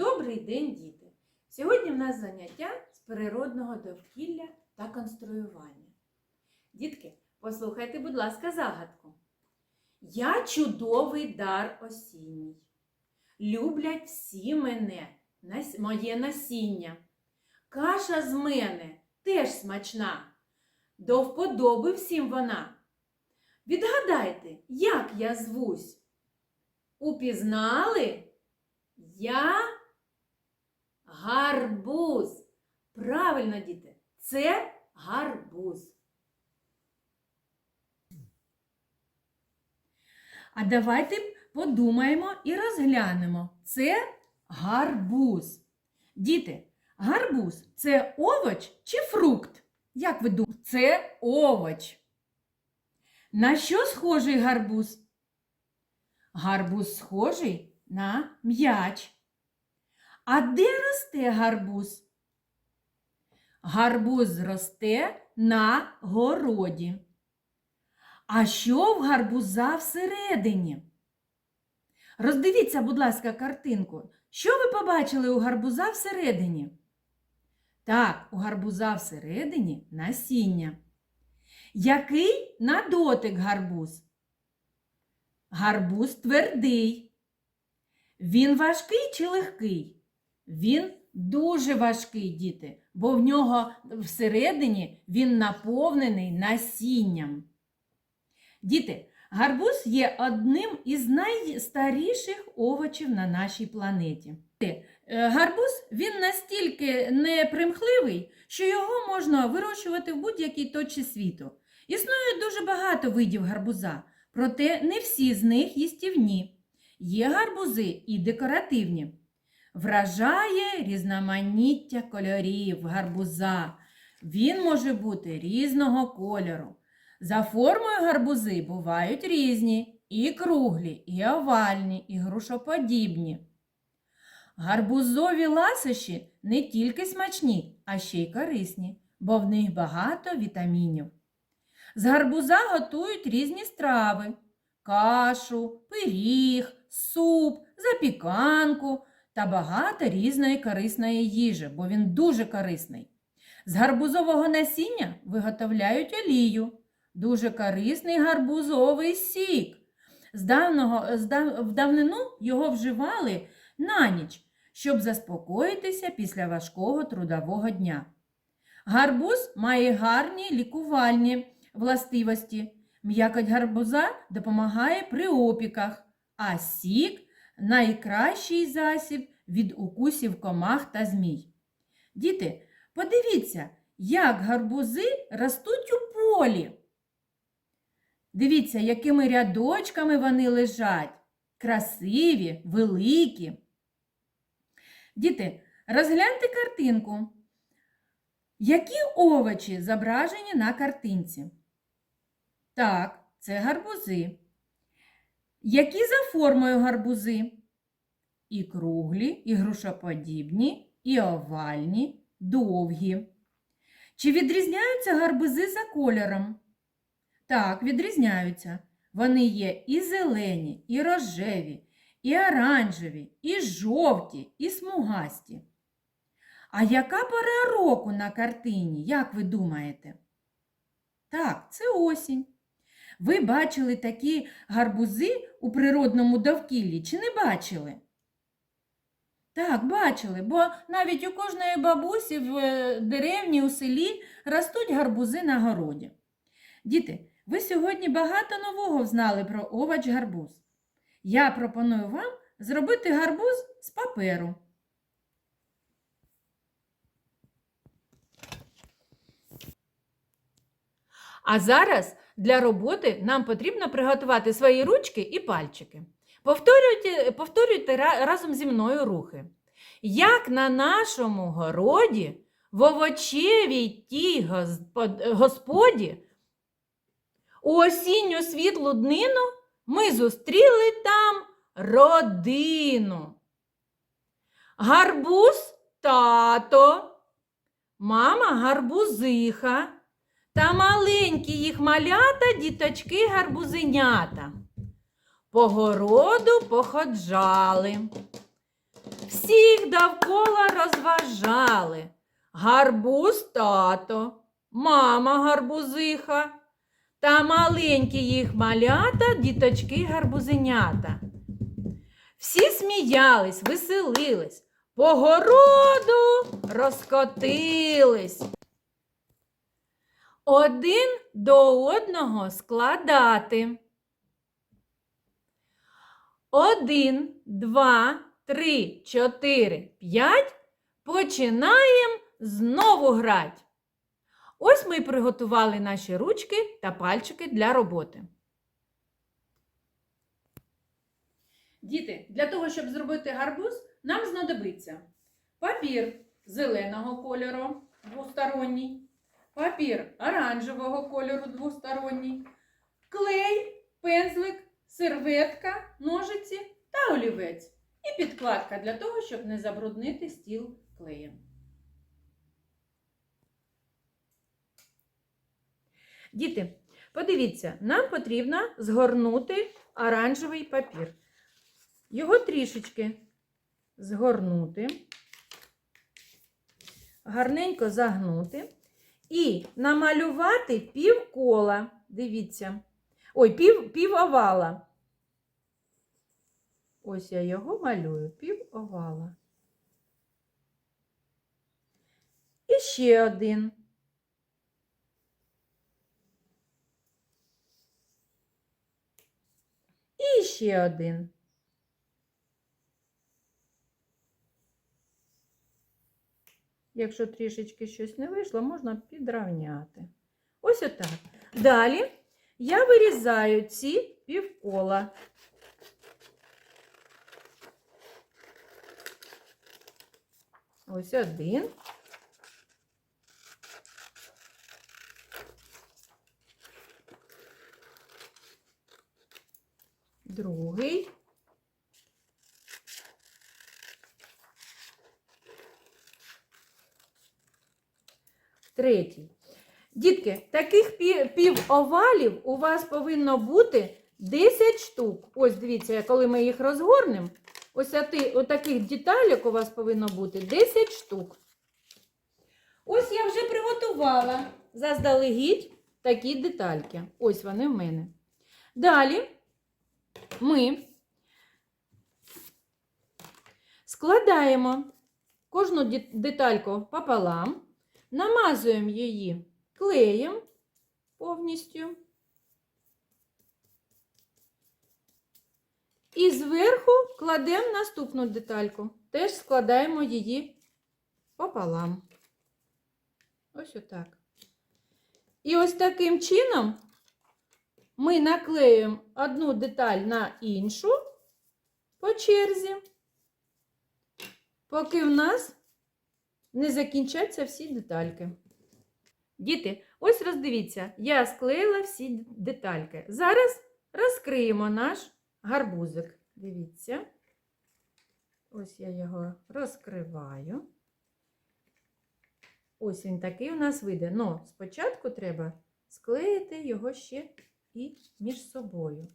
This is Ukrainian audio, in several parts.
Добрий день, діти! Сьогодні в нас заняття з природного довкілля та конструювання. Дітки, послухайте, будь ласка, загадку. Я чудовий дар осінній. Люблять всі мене, моє насіння. Каша з мене теж смачна. До вподоби всім вона. Відгадайте, як я звусь? Упізнали? Я гарбуз. Правильно, діти, це гарбуз. А давайте подумаємо і розглянемо. Це гарбуз. Діти, гарбуз це овоч чи фрукт? Як ви думаєте? Це овоч. На що схожий гарбуз? Гарбуз схожий на м'яч. А де росте гарбуз? Гарбуз росте на городі. А що в гарбуза всередині? Роздивіться, будь ласка, картинку. Що ви побачили у гарбуза всередині? Так, у гарбуза всередині насіння. Який на дотик гарбуз? Гарбуз твердий. Він важкий чи легкий? Він дуже важкий, діти, бо в нього всередині він наповнений насінням. Діти, гарбуз є одним із найстаріших овочів на нашій планеті. Е, Гарбуз він настільки непримхливий, що його можна вирощувати в будь-якій точці світу. Існує дуже багато видів гарбуза, проте не всі з них їстівні. Є гарбузи і декоративні. Вражає різноманіття кольорів гарбуза. Він може бути різного кольору. За формою гарбузи бувають різні і круглі, і овальні, і грушоподібні. Гарбузові ласощі не тільки смачні, а ще й корисні, бо в них багато вітамінів. З гарбуза готують різні страви: кашу, пиріг, суп, запіканку та багато різної корисної їжі, бо він дуже корисний. З гарбузового насіння виготовляють олію, дуже корисний гарбузовий сік. З давного, з дав- в давнину його вживали на ніч, щоб заспокоїтися після важкого трудового дня. Гарбуз має гарні лікувальні властивості. М'якоть гарбуза допомагає при опіках, а сік найкращий засіб від укусів комах та змій. Діти, подивіться, як гарбузи ростуть у полі. Дивіться, якими рядочками вони лежать. Красиві, великі. Діти, розгляньте картинку. Які овочі зображені на картинці? Так, це гарбузи. Які за формою гарбузи? І круглі, і грушоподібні, і овальні, довгі. Чи відрізняються гарбузи за кольором? Так, відрізняються. Вони є і зелені, і рожеві, і оранжеві, і жовті, і смугасті. А яка пора року на картині, як ви думаєте? Так, це осінь. Ви бачили такі гарбузи у природному довкіллі чи не бачили? Так, бачили, бо навіть у кожної бабусі в е, деревні у селі ростуть гарбузи на городі. Діти, ви сьогодні багато нового знали про овоч гарбуз. Я пропоную вам зробити гарбуз з паперу. А зараз для роботи нам потрібно приготувати свої ручки і пальчики. Повторюйте, повторюйте разом зі мною рухи. Як на нашому городі, в овочевій тій господі, у осінню світлу днину ми зустріли там родину. Гарбуз тато, мама гарбузиха та маленькі їх малята діточки гарбузенята. По городу походжали. всіх довкола розважали. Гарбуз тато, мама гарбузиха та маленькі їх малята, діточки гарбузенята. Всі сміялись, веселились, по городу розкотились. Один до одного складати. Один, два, три, чотири, п'ять. Починаємо знову грати. Ось ми й приготували наші ручки та пальчики для роботи. Діти, для того, щоб зробити гарбуз, нам знадобиться папір зеленого кольору двосторонній, папір оранжевого кольору двосторонній, клей, пензлик, серветка, ножиці та олівець. І підкладка для того, щоб не забруднити стіл клеєм. Діти, подивіться, нам потрібно згорнути оранжевий папір. Його трішечки згорнути, гарненько загнути і намалювати пів кола. Дивіться. Ой, пів овала. Ось я його малюю, пів овала. І ще один. І ще один. Якщо трішечки щось не вийшло, можна підравняти. Ось отак. Далі я вирізаю ці півкола. Ось один. Другий. Третій. Дітки, таких пі- півовалів у вас повинно бути 10 штук. Ось дивіться, коли ми їх розгорнемо, ось отаких деталек у вас повинно бути 10 штук. Ось я вже приготувала заздалегідь такі детальки. Ось вони в мене. Далі ми складаємо кожну детальку пополам, намазуємо її клеєм повністю. І зверху кладемо наступну детальку. Теж складаємо її пополам. Ось отак. І ось таким чином ми наклеюємо одну деталь на іншу по черзі, поки в нас не закінчаться всі детальки. Діти, ось роздивіться, я склеїла всі детальки. Зараз розкриємо наш гарбузик. Дивіться. Ось я його розкриваю. Ось він такий у нас вийде. Но спочатку треба склеїти його ще і між собою.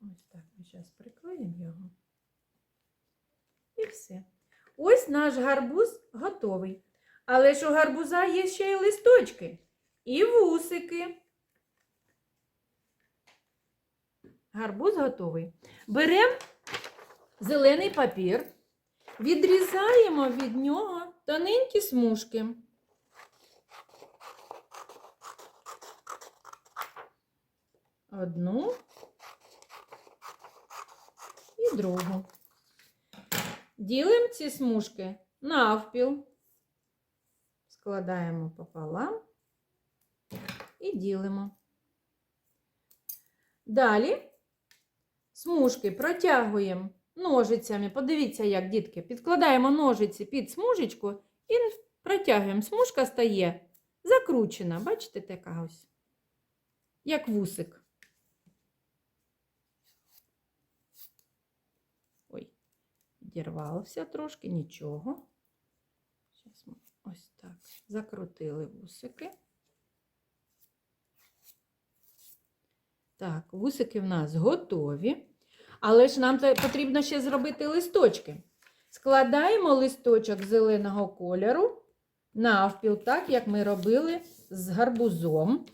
Ось так ми зараз його. І все. Ось наш гарбуз готовий. Але ж у гарбуза є ще й листочки і вусики. Гарбуз готовий. Беремо зелений папір, відрізаємо від нього тоненькі смужки. Одну другу. Ділимо ці смужки навпіл, складаємо пополам і ділимо. Далі смужки протягуємо ножицями. Подивіться, як дітки, підкладаємо ножиці під смужечку і протягуємо. Смужка стає закручена. Бачите, така ось, як вусик. Ой, відірвався трошки, нічого. Зараз ми ось так закрутили вусики. Так, вусики в нас готові. Але ж нам потрібно ще зробити листочки. Складаємо листочок зеленого кольору навпіл, так як ми робили з гарбузом.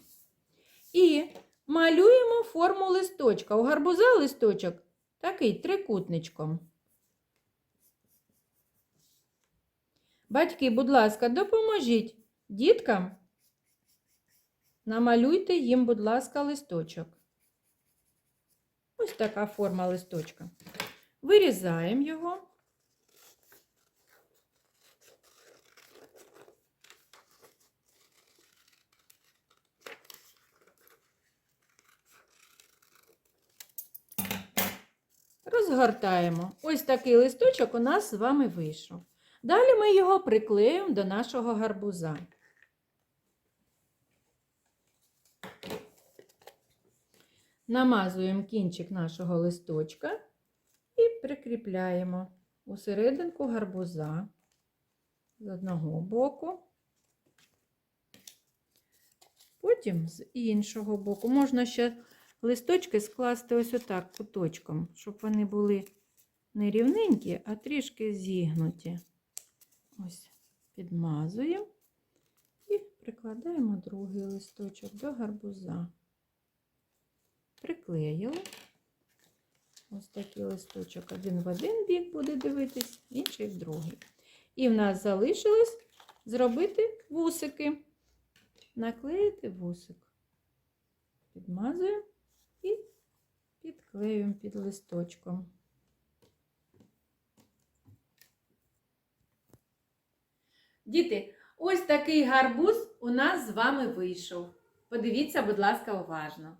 І малюємо форму листочка. У гарбуза листочок такий трикутничком. Батьки, будь ласка, допоможіть діткам. Намалюйте їм, будь ласка, листочок. Ось така форма листочка. Вирізаємо його. Розгортаємо. Ось такий листочок у нас з вами вийшов. Далі ми його приклеїмо до нашого гарбуза. Намазуємо кінчик нашого листочка і прикріпляємо у серединку гарбуза з одного боку, потім з іншого боку. Можна ще листочки скласти ось отак куточком, щоб вони були не рівненькі, а трішки зігнуті. Ось підмазуємо і прикладаємо другий листочок до гарбуза. Приклеїли. Ось такий листочок. Один в один бік буде дивитись, інший в другий. І в нас залишилось зробити вусики. Наклеїти вусик. Підмазуємо і підклеюємо під листочком. Діти, ось такий гарбуз у нас з вами вийшов. Подивіться, будь ласка, уважно.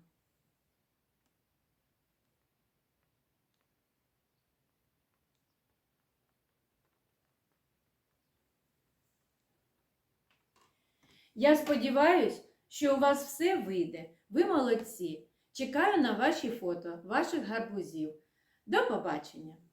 Я сподіваюсь, що у вас все вийде. Ви молодці. Чекаю на ваші фото, ваших гарбузів. До побачення!